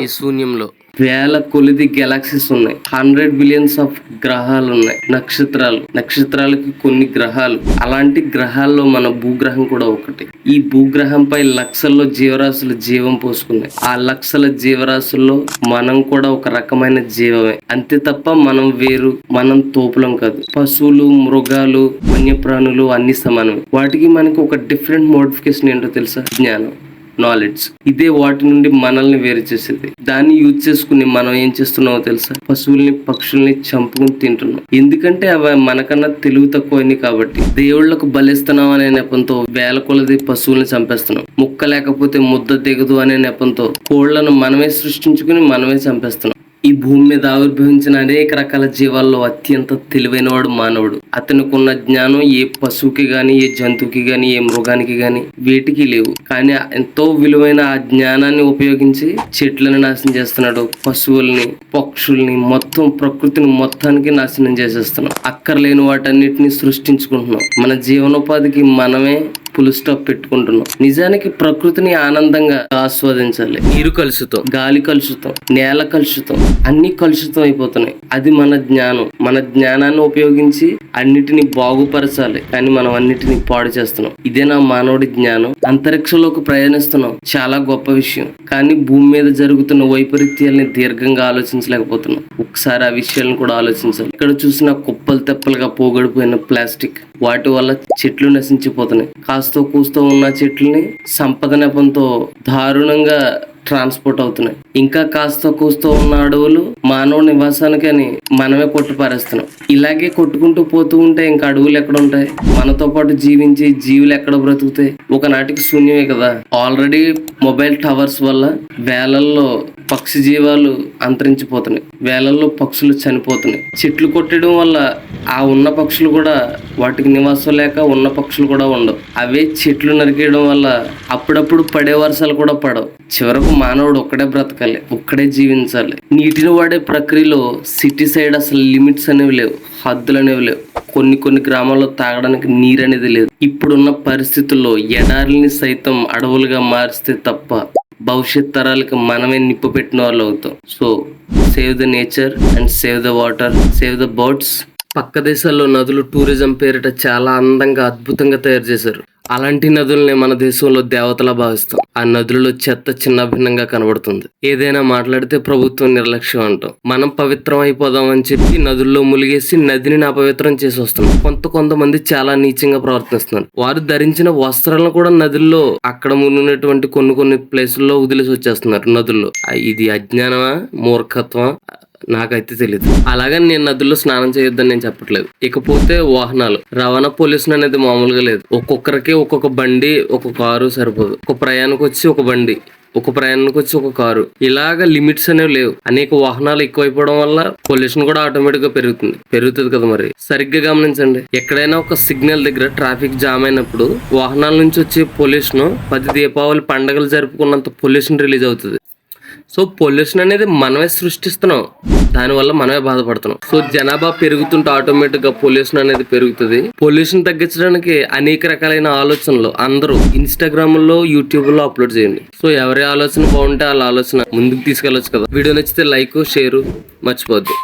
ఈ శూన్యంలో. వేల కొలిది గెలాక్సీస్ ఉన్నాయి. హండ్రెడ్ బిలియన్స్ ఆఫ్ గ్రహాలు ఉన్నాయి నక్షత్రాలు. నక్షత్రాలకి కొన్ని గ్రహాలు. అలాంటి గ్రహాల్లో మన భూగ్రహం కూడా ఒకటి. ఈ భూగ్రహంపై లక్షల్లో జీవరాశులు జీవం పోసుకున్నాయి. ఆ లక్షల జీవరాశుల్లో మనం కూడా ఒక రకమైన జీవమే. అంతే తప్ప మనం వేరు మనం తోపులం కాదు. పశువులు మృగాలు వన్యప్రాణులు అన్ని సమానమే. వాటికి మనకి ఒక డిఫరెంట్ మోడిఫికేషన్ ఏంటో తెలుసా? జ్ఞానం. నాలెడ్జ్ ఇదే వాటి నుండి మనల్ని వేరు చేసేది. దాన్ని యూజ్ చేసుకుని మనం ఏం చేస్తున్నామో తెలుసా? పశువుల్ని పక్షుల్ని చంపుకుని తింటున్నాం. ఎందుకంటే అవి మనకన్నా తెలివి తక్కువైంది కాబట్టి. దేవుళ్ళకు బలిస్తున్నాం అనే నెపంతో వేల కొలది పశువుల్ని చంపేస్తున్నాం. ముక్క లేకపోతే ముద్ద దిగదు అనే నెపంతో కోళ్ళను మనమే సృష్టించుకుని మనమే చంపేస్తున్నాం. ఈ భూమి మీద ఆవిర్భవించిన అనేక రకాల జీవాల్లో అత్యంత తెలివైనవాడు మానవుడు. అతనికి ఉన్న జ్ఞానం ఏ పశువుకి గాని ఏ జంతువుకి గాని ఏ మృగానికి గాని వేటికి లేవు. కానీ ఎంతో విలువైన ఆ జ్ఞానాన్ని ఉపయోగించి చెట్లను నాశనం చేస్తున్నాడు. పశువుల్ని పక్షుల్ని మొత్తం ప్రకృతిని మొత్తానికి నాశనం చేసేస్తున్నాం. అక్కర్లేని వాటన్నిటిని సృష్టించుకుంటున్నాం. మన జీవనోపాధికి మనమే ఫుల్ స్టాప్ పెట్టుకుంటున్నాం. నిజానికి ప్రకృతిని ఆనందంగా ఆస్వాదించాలి. నీరు కలుషితం. గాలి కలుషితం. నేల కలుషితం. అన్ని కలుషితం అయిపోతున్నాయి. అది మన జ్ఞానం. మన జ్ఞానాన్ని ఉపయోగించి అన్నిటిని బాగుపరచాలి. కానీ మనం అన్నిటిని పాడు చేస్తున్నాం. ఇదే నా మానవుడి జ్ఞానం. అంతరిక్షంలోకి ప్రయాణిస్తున్నాం. చాలా గొప్ప విషయం. కానీ భూమి మీద జరుగుతున్న వైపరీత్యాల్ని దీర్ఘంగా ఆలోచించలేకపోతున్నాం. ఒకసారి ఆ విషయాలను కూడా ఆలోచించాలి. ఇక్కడ చూసిన కుప్పలు తెప్పలుగా పోగొడిపోయిన ప్లాస్టిక్. వాటి వల్ల చెట్లు నశించిపోతున్నాయి. కాస్తో కూస్తో ఉన్న చెట్లని సంపద నెపంతో దారుణంగా ట్రాన్స్పోర్ట్ అవుతున్నాయి. ఇంకా కాస్త కూస్తూ ఉన్న అడవులు మానవ నివాసానికని మనమే కొట్టుపారేస్తున్నాం. ఇలాగే కొట్టుకుంటూ పోతూ ఉంటే ఇంకా అడవులు ఎక్కడ ఉంటాయి? మనతో పాటు జీవించి జీవులు ఎక్కడ బ్రతుకుతాయి? ఒకనాటికి శూన్యమే కదా? ఆల్రెడీ మొబైల్ టవర్స్ వల్ల వేలల్లో పక్షి జీవాలు అంతరించిపోతున్నాయి. వేలల్లో పక్షులు చనిపోతున్నాయి. చెట్లు కొట్టడం వల్ల ఆ ఉన్న పక్షులు కూడా వాటికి నివాసం లేక ఉన్న పక్షులు కూడా ఉండవు. అవే చెట్లు నరికేయడం వల్ల అప్పుడప్పుడు పడే వర్షాలు కూడా పడవు. చివరకు మానవుడు ఒక్కడే బ్రతకాలి ఒక్కడే జీవించాలి. నీటిని వాడే ప్రక్రియలో సిటీ సైడ్ అసలు లిమిట్స్ అనేవి లేవు హద్దులు అనేవి లేవు. కొన్ని కొన్ని గ్రామాల్లో తాగడానికి నీరు అనేది లేదు. ఇప్పుడున్న పరిస్థితుల్లో ఎడారిని సైతం అడవులుగా మారిస్తే తప్ప భవిష్యత్ తరాలకు మనమే నిప్పు పెట్టిన వాళ్ళు అవుతాం. So save the nature and save the water save the birds. పక్క దేశాల్లో నదులు టూరిజం పేరిట చాలా అందంగా అద్భుతంగా తయారు చేశారు. అలాంటి నదుల్ని మన దేశంలో దేవతలా భావిస్తాం. ఆ నదులలో చెత్త చిన్న భిన్నంగా కనబడుతుంది. ఏదైనా మాట్లాడితే ప్రభుత్వం నిర్లక్ష్యం అంటాం. మనం పవిత్రం అయిపోదాం అని చెప్పి నదుల్లో ములిగేసి నదిని అపవిత్రం చేసి వస్తున్నాం. కొంత కొంతమంది చాలా నీచంగా ప్రవర్తిస్తున్నారు. వారు ధరించిన వస్త్రాలను కూడా నదుల్లో అక్కడ మునిగినటువంటి కొన్ని కొన్ని ప్లేసుల్లో వదిలేసి వచ్చేస్తున్నారు నదుల్లో. ఇది అజ్ఞానమా? మూర్ఖత్వం నాకైతే తెలియదు అలాగని నేను నదుల్లో స్నానం చేయొద్దని నేను చెప్పట్లేదు. ఇకపోతే వాహనాలు. రవాణా పొల్యూషన్ అనేది మామూలుగా లేదు. ఒక్కొక్కరికి ఒక్కొక్క బండి ఒక కారు సరిపోదు. ఒక ప్రయాణకు వచ్చి ఒక బండి ఒక ప్రయాణానికి వచ్చి ఒక కారు. ఇలాగ లిమిట్స్ అనేవి లేవు. అనేక వాహనాలు ఎక్కువైపోవడం వల్ల పొల్యూషన్ కూడా ఆటోమేటిక్గా పెరుగుతుంది. పెరుగుతుంది కదా మరి. సరిగ్గా గమనించండి. ఎక్కడైనా ఒక సిగ్నల్ దగ్గర ట్రాఫిక్ జామ్ అయినప్పుడు వాహనాల నుంచి వచ్చే పొల్యూషన్ పది దీపావళి పండుగలు జరుపుకున్నంత పొల్యూషన్ రిలీజ్ అవుతుంది. సో పొల్యూషన్ అనేది మనమే సృష్టిస్తున్నాం. దానివల్ల మనమే బాధపడుతున్నాం. సో జనాభా పెరుగుతుంటే ఆటోమేటిక్గా పొల్యూషన్ అనేది పెరుగుతుంది. పొల్యూషన్ తగ్గించడానికి అనేక రకాలైన ఆలోచనలు అందరూ ఇన్స్టాగ్రామ్లో యూట్యూబ్లో అప్లోడ్ చేయండి. సో ఎవరి ఆలోచన బాగుంటే వాళ్ళ ఆలోచన ముందుకు తీసుకెళ్ళొచ్చు కదా. వీడియో నచ్చితే లైక్ షేర్ మర్చిపోద్దు